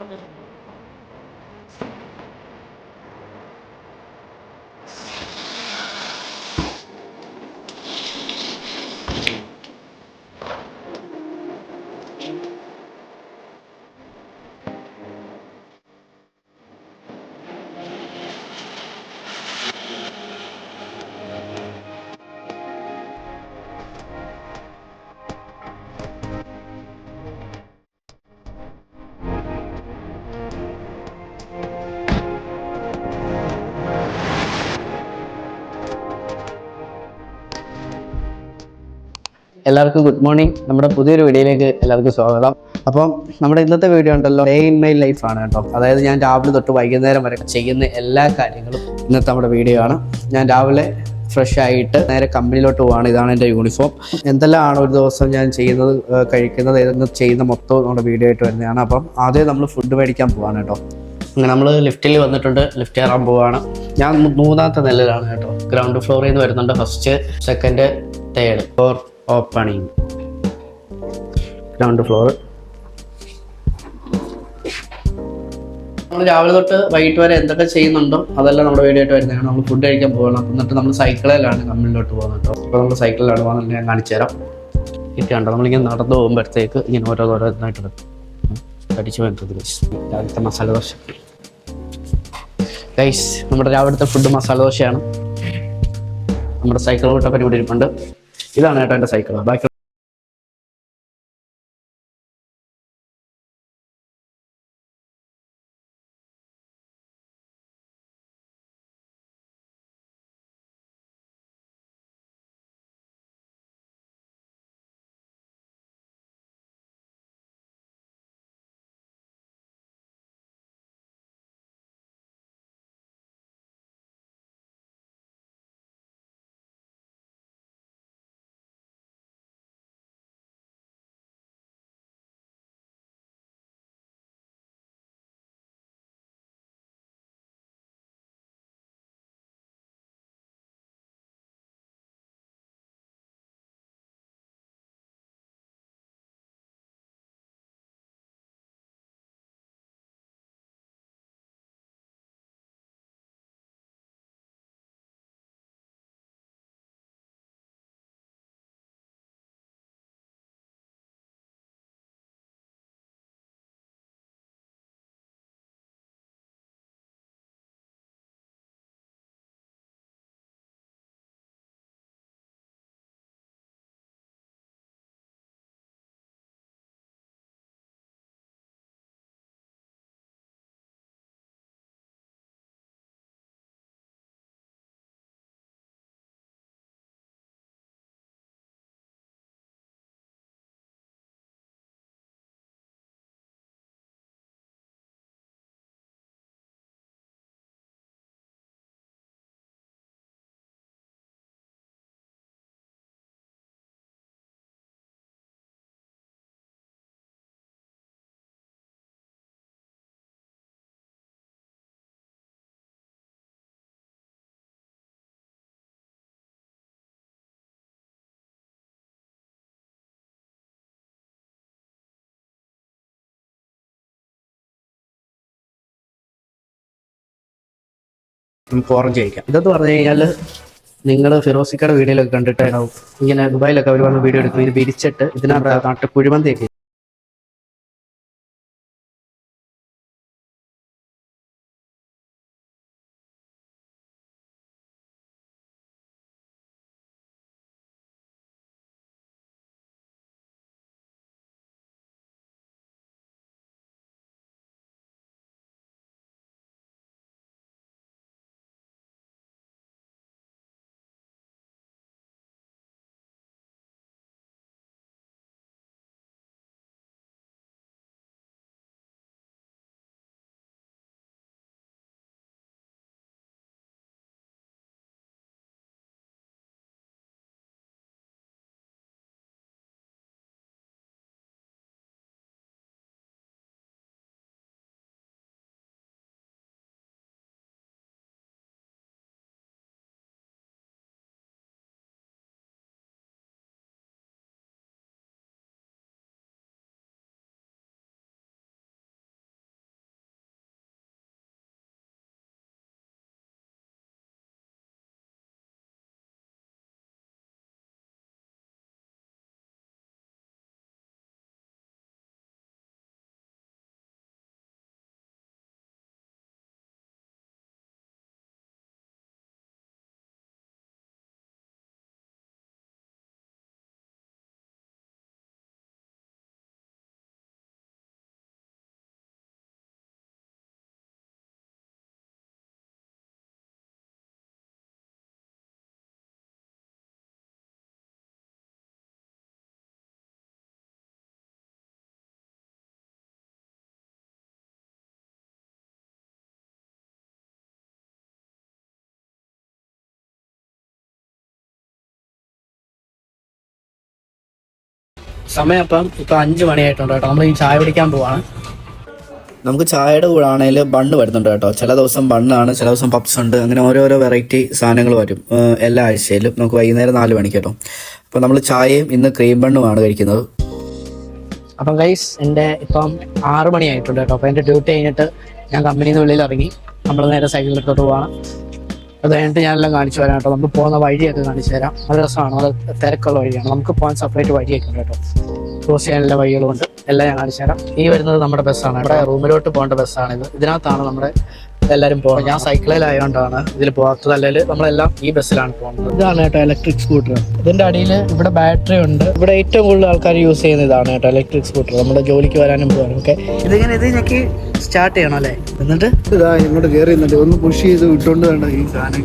Bakın. എല്ലാവർക്കും good morning. നമ്മുടെ പുതിയൊരു വീഡിയോയിലേക്ക് എല്ലാവർക്കും സ്വാഗതം. അപ്പം നമ്മുടെ ഇന്നത്തെ വീഡിയോ ഉണ്ടല്ലോ ഡേ ഇൻ മൈ ലൈഫ് ആണ് കേട്ടോ. അതായത് ഞാൻ രാവിലെ തൊട്ട് വൈകുന്നേരം വരെ ചെയ്യുന്ന എല്ലാ കാര്യങ്ങളും ഇന്നത്തെ നമ്മുടെ വീഡിയോ ആണ്. ഞാൻ രാവിലെ ഫ്രഷ് ആയിട്ട് നേരെ കമ്പനിയിലോട്ട് പോവാണ്. ഇതാണ് എന്റെ യൂണിഫോം എന്തെല്ലാം ആണ് ഒരു ദിവസം ഞാൻ ചെയ്യുന്നത് കഴിക്കുന്നത് ഏതെങ്കിലും ചെയ്യുന്ന മൊത്തം നമ്മുടെ വീഡിയോ ആയിട്ട് വരുന്നതാണ്. അപ്പം ആദ്യം നമ്മൾ ഫുഡ് മേടിക്കാൻ പോവാണ് കേട്ടോ. അങ്ങനെ നമ്മൾ ലിഫ്റ്റിൽ വന്നിട്ടുണ്ട് ലിഫ്റ്റ് കയറാൻ പോവാണ്. ഞാൻ മൂന്നാമത്തെ നിലയിലാണ് കേട്ടോ. ഗ്രൗണ്ട് ഫ്ലോറിൽ നിന്ന് വരുന്നുണ്ട് first second third four opening ground floor നമ്മൾ രാവിലെ തൊട്ട് വൈകിട്ട് വരെ എന്തൊക്കെ ചെയ്യുന്നുണ്ടോ അതെല്ലാം നമ്മുടെ വീഡിയോ ആയിട്ട് വരുന്നതാണ്. നമ്മൾ ഫുഡ് കഴിക്കാൻ പോകണം. എന്നിട്ട് നമ്മൾ സൈക്കിളിലാണ് കമ്മിലോട്ട് പോകുന്നത്. അപ്പോൾ നമ്മൾ സൈക്കിളിലാണ് പോകുന്നത് ഞാൻ കാണിച്ചു തരാം. ഇരിക്കണ്ടോ നമ്മളിങ്ങനെ നടന്നു പോകുമ്പോഴത്തേക്ക് ഇങ്ങനെ ഓരോ ഓരോന്നായിട്ട് കടിച്ചു വേണ്ടത് രാവിലത്തെ മസാല ദോശ. ഗൈസ് നമ്മുടെ രാവിലത്തെ ഫുഡ് മസാല ദോശയാണ്. നമ്മുടെ സൈക്കിൾ കൂട്ട പരിപാടി ഇരിപ്പുണ്ട്. ഇതാണ് കേട്ടോ സൈക്കിൾ ബാക്കി നമുക്ക് ഓറഞ്ച് കഴിക്കാം ഇതെന്ന് പറഞ്ഞു കഴിഞ്ഞാൽ നിങ്ങൾ ഫിറോസിക്കയുടെ വീഡിയോയിലൊക്കെ കണ്ടിട്ടുണ്ടാവും ഇങ്ങനെ ദുബായിലൊക്കെ അവർ വന്ന് വീഡിയോ എടുക്കും. ഇത് വിരിച്ചിട്ട് ഇതിനകത്ത് നാട്ടിൽ കുഴിമന്തിയൊക്കെ സമയം അപ്പം ഇപ്പൊ അഞ്ചു മണിയായിട്ടുണ്ട് കേട്ടോ. നമ്മൾ ഈ ചായ കുടിക്കാൻ പോവാണ്. നമുക്ക് ചായയുടെ കൂടെ ആണെങ്കിൽ ബണ്ണ് വരുന്നുണ്ട് കേട്ടോ. ചില ദിവസം ബണ്ണാണ് ചില ദിവസം പപ്സ് ഉണ്ട്. അങ്ങനെ ഓരോരോ വെറൈറ്റി സാധനങ്ങൾ വരും എല്ലാ ആഴ്ചയിലും. നമുക്ക് വൈകുന്നേരം നാല് മണിക്ക് കേട്ടോ. അപ്പോൾ നമ്മൾ ചായയും ഇന്ന് ക്രീം ബണ്ണുമാണ് കഴിക്കുന്നത്. അപ്പം ഗൈസ് എന്റെ ഇപ്പം ആറ് മണിയായിട്ടുണ്ട് കേട്ടോ. അപ്പോൾ എന്റെ ഡ്യൂട്ടി കഴിഞ്ഞിട്ട് ഞാൻ കമ്പനിയിൽ നിന്ന് വെളിയിൽ ഇറങ്ങി. നമ്മൾ നേരെ സൈക്കിളിലോട്ട് പോവാണ്. അത് കഴിഞ്ഞിട്ട് ഞാനെല്ലാം കാണിച്ചു തരാം കേട്ടോ. നമുക്ക് പോകുന്ന വഴിയൊക്കെ കാണിച്ചു തരാം. നല്ല രസമാണ്. അത് തിരക്കുള്ള വഴിയാണ്. നമുക്ക് പോകാൻ സെപ്പറേറ്റ് വഴിയൊക്കെ ഉണ്ട് കേട്ടോ. ക്രോസ് ചെയ്യാനുള്ള വഴികളുമുണ്ട് എല്ലാം ഞാൻ കാണിച്ചു തരാം. ഈ വരുന്നത് നമ്മുടെ ബസ്സാണ് നമ്മുടെ റൂമിലോട്ട് പോകേണ്ട ബസ്സാണ് ഇത്. ഇതിനകത്താണ് നമ്മുടെ എല്ലാവരും പോകുന്നത്. ഞാൻ സൈക്കിളിലായതുകൊണ്ടാണ് ഇതിൽ പോകാത്തത്. അല്ലെങ്കിൽ നമ്മളെല്ലാം ഈ ബസ്സിലാണ് പോകുന്നത്. ഇതാണ് കേട്ടോ ഇലക്ട്രിക് സ്കൂട്ടർ ഇതിന്റെ അടിയിൽ ഇവിടെ ബാറ്ററി ഉണ്ട്. ഇവിടെ ഏറ്റവും കൂടുതൽ ആൾക്കാർ യൂസ് ചെയ്യുന്ന ഇതാണ് കേട്ടോ ഇലക്ട്രിക് സ്കൂട്ടർ നമ്മുടെ ജോലിക്ക് വരാനും പോകാനും ഒക്കെ. ഇതിങ്ങനെ ഇത് ഞെക്കി സ്റ്റാർട്ട് ചെയ്യണം അല്ലേ? എന്നിട്ട്? ഇതാ ഇങ്ങോട്ട് കയറി ഒന്ന് പുഷ് ചെയ്ത് വിട്ടോണ്ട് വേണ്ട ഈ സാധനം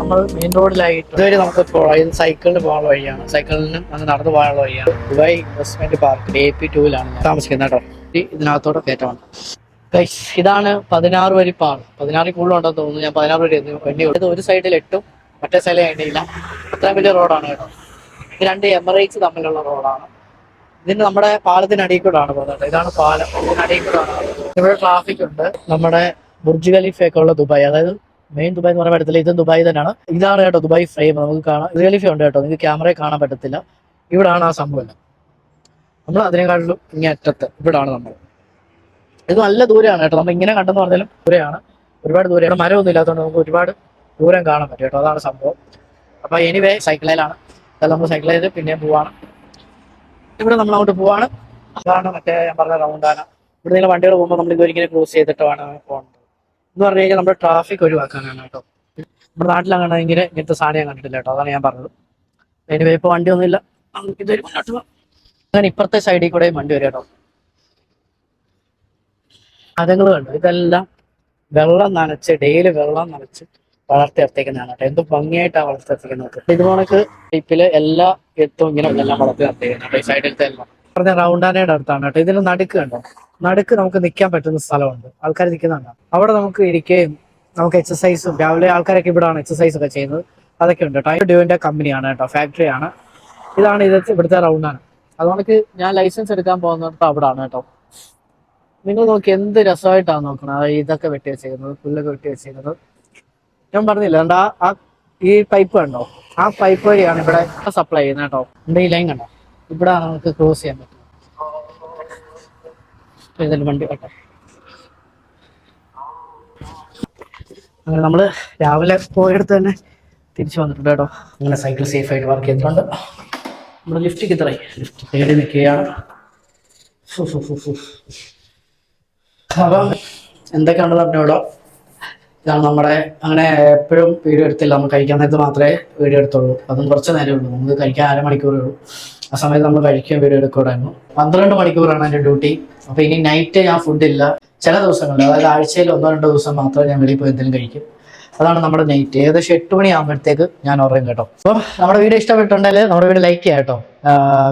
നമ്മൾ മെയിൻ റോഡിലായിട്ട് ഇതുവരെ നമുക്ക് പോകാം സൈക്കിളിന് പോകാനുള്ള വഴിയാണ്. സൈക്കിളിന് അങ്ങ് നടന്നു പോകാനുള്ള വഴിയാണ്. Dubai investment park A P ടൂവിലാണ് താമസിക്കുന്നത് കേട്ടോ. ഇതിനകത്തോടെ കയറ്റമാണ്. ഇതാണ് പതിനാറ് വരി പാളം പതിനാറിൽ കൂടുതലുണ്ടെന്ന് തോന്നുന്നു. ഞാൻ പതിനാറ് വരി വണ്ടി ഇത് ഒരു സൈഡിൽ എട്ടും മറ്റേ സൈഡിൽ എണ്ണയില്ല. അത്രയും വലിയ റോഡാണ് കേട്ടോ. ഇത് രണ്ട് എമറേറ്റ്സ് തമ്മിലുള്ള റോഡാണ് ഇതിന് നമ്മുടെ പാലത്തിനടിയിൽ കൂടാണ് പോകുന്നത്. ഇതാണ് പാലം. ഇതിനടിയിൽ കൂടാണ് ഇവിടെ ട്രാഫിക് ഉണ്ട്. നമ്മുടെ ബുർജ് ഖലീഫയൊക്കെ ഉള്ള ദുബായ് അതായത് മെയിൻ ദുബായ് എന്ന് പറയാൻ പറ്റത്തില്ല ഇതും ദുബായ് തന്നെയാണ്. ഇതാണ് കേട്ടോ ദുബായ് ഫ്രെയിം നമുക്ക് കാണാം. ബുർജ് ഖലീഫ ഉണ്ട് കേട്ടോ. നിങ്ങൾക്ക് ക്യാമറയിൽ കാണാൻ പറ്റത്തില്ല. ഇവിടാണ് ആ സംഭവം. നമ്മൾ അതിനെക്കാട്ടിലും ഇങ്ങനെ അറ്റത്ത് ഇവിടാണ് നമ്മൾ ഇത് നല്ല ദൂരെയാണ് കേട്ടോ. നമ്മൾ ഇങ്ങനെ കണ്ടെന്ന് പറഞ്ഞാലും ദൂരെയാണ്. ഒരുപാട് ദൂരെയാണ് മരമൊന്നും ഇല്ലാത്തതുകൊണ്ട് നമുക്ക് ഒരുപാട് ദൂരം കാണാൻ പറ്റും കേട്ടോ. അതാണ് സംഭവം. അപ്പൊ എനിവേ സൈക്കിളിലാണ് നമ്മൾ സൈക്കിളിൽ പിന്നെയും പോവാണ്. ഇവിടെ നമ്മൾ അങ്ങോട്ട് പോവാണ്. അതാണ് മറ്റേ ഞാൻ പറഞ്ഞ റൗണ്ടാന ഇവിടെ നിന്ന് വണ്ടികൾ പോകുമ്പോൾ നമ്മൾ ഇതൊരിക്കലും ക്രോസ് ചെയ്തിട്ട് വേണം പോകുന്നത് എന്ന് പറഞ്ഞു കഴിഞ്ഞാൽ നമ്മുടെ ട്രാഫിക് ഒഴിവാക്കാനാണ് കേട്ടോ. നമ്മുടെ നാട്ടിലാണെങ്കിൽ ഇങ്ങനത്തെ സാധനം കണ്ടിട്ടില്ല കേട്ടോ. അതാണ് ഞാൻ പറഞ്ഞത്. എനിവേ ഇപ്പോൾ വണ്ടിയൊന്നുമില്ല. ഇതൊരു മുന്നോട്ട് പോകാം അങ്ങനെ ഇപ്പുറത്തെ സൈഡിൽ കൂടെ വണ്ടി വരും കേട്ടോ. അതങ്ങൾ കണ്ടു? ഇതെല്ലാം വെള്ളം നനച്ച് ഡെയിലി വെള്ളം നനച്ച് വളർത്തിയെടുത്തേക്കുന്നതാണ് കേട്ടോ. എന്ത് ഭംഗിയായിട്ടാണ് വളർത്തിയെടുത്തേക്കുന്നത്. ഇത് കണക്ക് ടൈപ്പിൽ എല്ലാ എത്തും ഇങ്ങനെ എല്ലാം വളർത്തി നിർത്തിയിരിക്കുന്നത് ഈ സൈഡിലത്തെ എല്ലാം. പറഞ്ഞ റൗണ്ടാനയുടെ അടുത്താണ് കേട്ടോ. ഇതിന് നടുക്ക് കണ്ടോ? നടുക്ക് നമുക്ക് നിൽക്കാൻ പറ്റുന്ന സ്ഥലമുണ്ട്. ആൾക്കാർ നിൽക്കുന്നുണ്ടോ അവിടെ നമുക്ക് ഇരിക്കുകയും നമുക്ക് എക്സസൈസും രാവിലെ ആൾക്കാരൊക്കെ ഇവിടെയാണ് എക്സസൈസ് ഒക്കെ ചെയ്യുന്നത്. അതൊക്കെ ഉണ്ട് കേട്ടോ. ഡ്യൂവിന്റെ കമ്പനിയാണ് കേട്ടോ. ഫാക്ടറിയാണ്. ഇതാണ് ഇത് ഇവിടുത്തെ റൗണ്ടാണ്. അതുകൊണ്ട് ഞാൻ ലൈസൻസ് എടുക്കാൻ പോകുന്നത് അവിടാണ് കേട്ടോ. നിങ്ങൾ നോക്കി എന്ത് രസമായിട്ടാണ് നോക്കണത്? ഇതൊക്കെ വെട്ടി വെച്ചേക്കുന്നത് പുല്ലൊക്കെ വെട്ടി വെച്ചേക്കുന്നത് ഞാൻ പറഞ്ഞില്ല എന്താ ആ- ഈ പൈപ്പ് കണ്ടോ? ആ പൈപ്പ് വഴിയാണ് ഇവിടെ സപ്ലൈ ചെയ്യുന്നത് കേട്ടോ. ഈ ലൈൻ കണ്ടോ? ഇവിടെ നമുക്ക് ക്രോസ് ചെയ്യാൻ പറ്റും വണ്ടി കേട്ടോ അങ്ങനെ നമ്മൾ രാവിലെ പോയെടുത്ത് തന്നെ തിരിച്ചു വന്നിട്ടുണ്ട് കേട്ടോ. അങ്ങനെ സൈക്കിൾ സേഫ് ആയിട്ട് വർക്ക് ചെയ്തിട്ടുണ്ട്. നമ്മുടെ ലിഫ്റ്റിക്ക് ഇത്രയും. ലിഫ്റ്റ് തേടി നിൽക്കുകയാണ്. അപ്പം എന്തൊക്കെയാണെന്ന് പറഞ്ഞോടോ ഇതാണ് നമ്മുടെ അങ്ങനെ എപ്പോഴും വീഡിയോ എടുത്തില്ല. നമ്മൾ കഴിക്കാൻ നേരത്ത് മാത്രമേ വീഡിയോ എടുത്തുള്ളൂ. അതും കുറച്ച് നേരമേ ഉള്ളൂ. നമുക്ക് കഴിക്കാൻ അരമണിക്കൂറേ ഉള്ളൂ. ആ സമയത്ത് നമ്മൾ കഴിക്കാൻ വീഡിയോ എടുക്കുകയായിരുന്നു പന്ത്രണ്ട് മണിക്കൂറാണ് എന്റെ ഡ്യൂട്ടി. അപ്പോൾ ഇനി നൈറ്റ് ഞാൻ ഫുഡില്ല ചില ദിവസങ്ങളിൽ അതായത് ആഴ്ചയിൽ ഒന്നോ രണ്ടോ ദിവസം മാത്രമേ ഞാൻ വെളിയിൽ പോയി എന്തെങ്കിലും കഴിക്കും. അതാണ് നമ്മുടെ നൈറ്റ് ഏകദേശം എട്ട് മണി ആകുമ്പോഴത്തേക്ക് ഞാൻ ഉറങ്ങും കേട്ടോ. അപ്പോൾ നമ്മുടെ വീഡിയോ ഇഷ്ടപ്പെട്ടുണ്ടെങ്കിൽ നമ്മുടെ വീഡിയോ ലൈക്ക് ചെയ്യാം കേട്ടോ.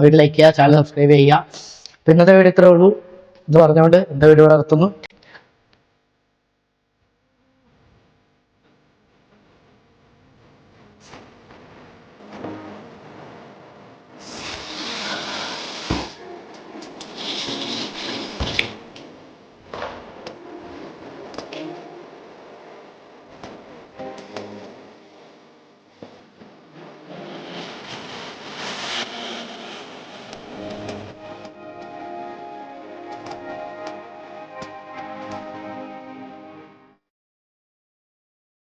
വീഡിയോ ലൈക്ക് ചെയ്യുക ചാനൽ സബ്സ്ക്രൈബ് ചെയ്യുക. ഇന്നത്തെ വീഡിയോ ഇത്രേ ഉള്ളൂ. എന്ന് പറഞ്ഞുകൊണ്ട് എന്റെ വീഡിയോ നടത്തുന്നു